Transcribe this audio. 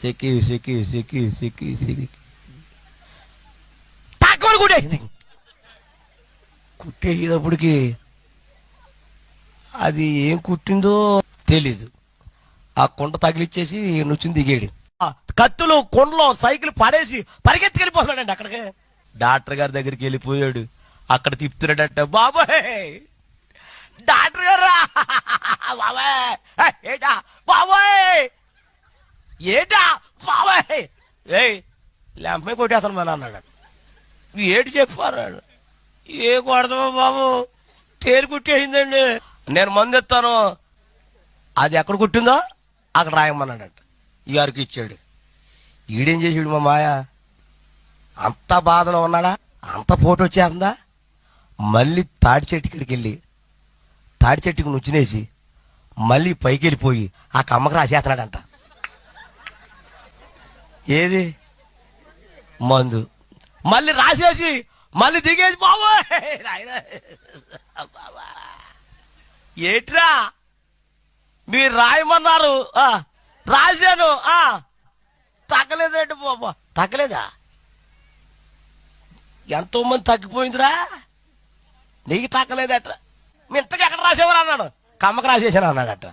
సెక్కి సెక్కి సెక్కి సెక్కి సెక్కి తక్కువ కుట్టేసింది కుట్టేసేటప్పటికి అది ఏం కుట్టిందో తెలీదు. ఆ కుండ తగిలిచ్చేసి నుచ్చుని దిగాడు. కత్తులు కుండలో సైకిల్ పడేసి పరిగెత్తుకెళ్ళిపోతున్నాడండి అక్కడికి. డాక్టర్ గారి దగ్గరికి వెళ్ళిపోయాడు. అక్కడ తిప్పుతున్నాడట బాబాయ్! డాక్టర్ గారు బాబాయ్ ఏటా బాబాయ్ ఏయ్ లెంపై కొట్టేస్తాను మన అన్నాడు. ఏటి చెప్పారు ఏ కొడతామో బాబు? తేలి కుట్టేసిందండి. నేను మందు ఎత్తాను. అది ఎక్కడ కుట్టిందో అక్కడ రాయమన్నాడట. ఈ ఇచ్చాడు. ఈడేం చేసాడు మా మాయ? అంత బాధలో ఉన్నాడా? అంత ఫోటో వచ్చేస్తుందా? మళ్ళీ తాడి చెట్టుకిడికి వెళ్ళి తాడి చెట్టుకు నుంచినేసి మళ్ళీ పైకి వెళ్ళిపోయి ఆ కమ్మకు రాసేస్తున్నాడంట. ఏది? మందు. మళ్ళీ రాసేసి మళ్ళీ దిగేసి బాబోయ్! బాబా. ఏట్రా? మీరు రాయమన్నారు. ఆ, రాశాను. ఆ బాబా? తగ్గలేదా? ఎంతో మంది తగ్గిపోయిందిరా. నీకు తగ్గలేదట. మీ ఇంతకు ఎక్కడ రాసేవారు అన్నాడు? కమ్మకు రాసేసాను అన్నాడట.